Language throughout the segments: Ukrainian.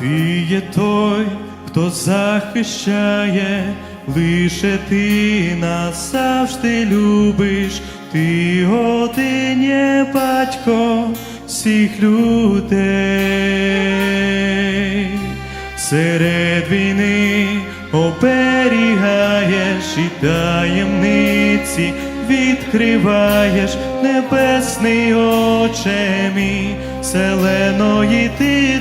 Ти є той, хто захищає, лише ти нас завжди любиш, ти один є батько всіх людей. Серед війни оберігаєш і таємниці відкриваєш небесний оче мій, зеленої ти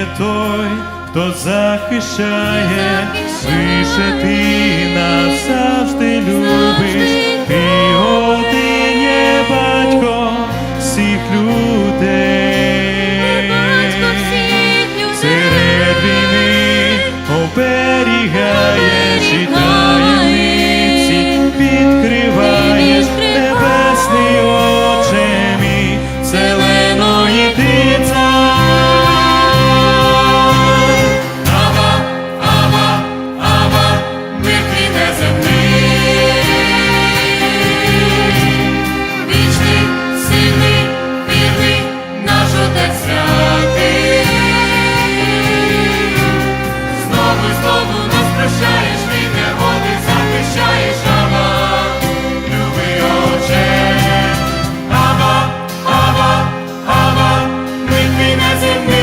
є той, хто захищає, лише ти нас завжди любиш, ти слову нас прощаєш, від негоди захищаєш Ава, люби Отче. Ава, Ава, Ава, ми твій неземний,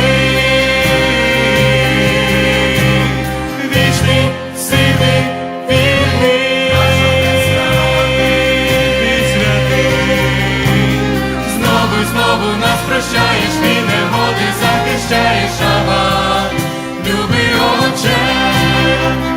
вічний, сивий, вільний, святий, знову, знову нас прощаєш, від негоди захищаєш Ава люби, Отче.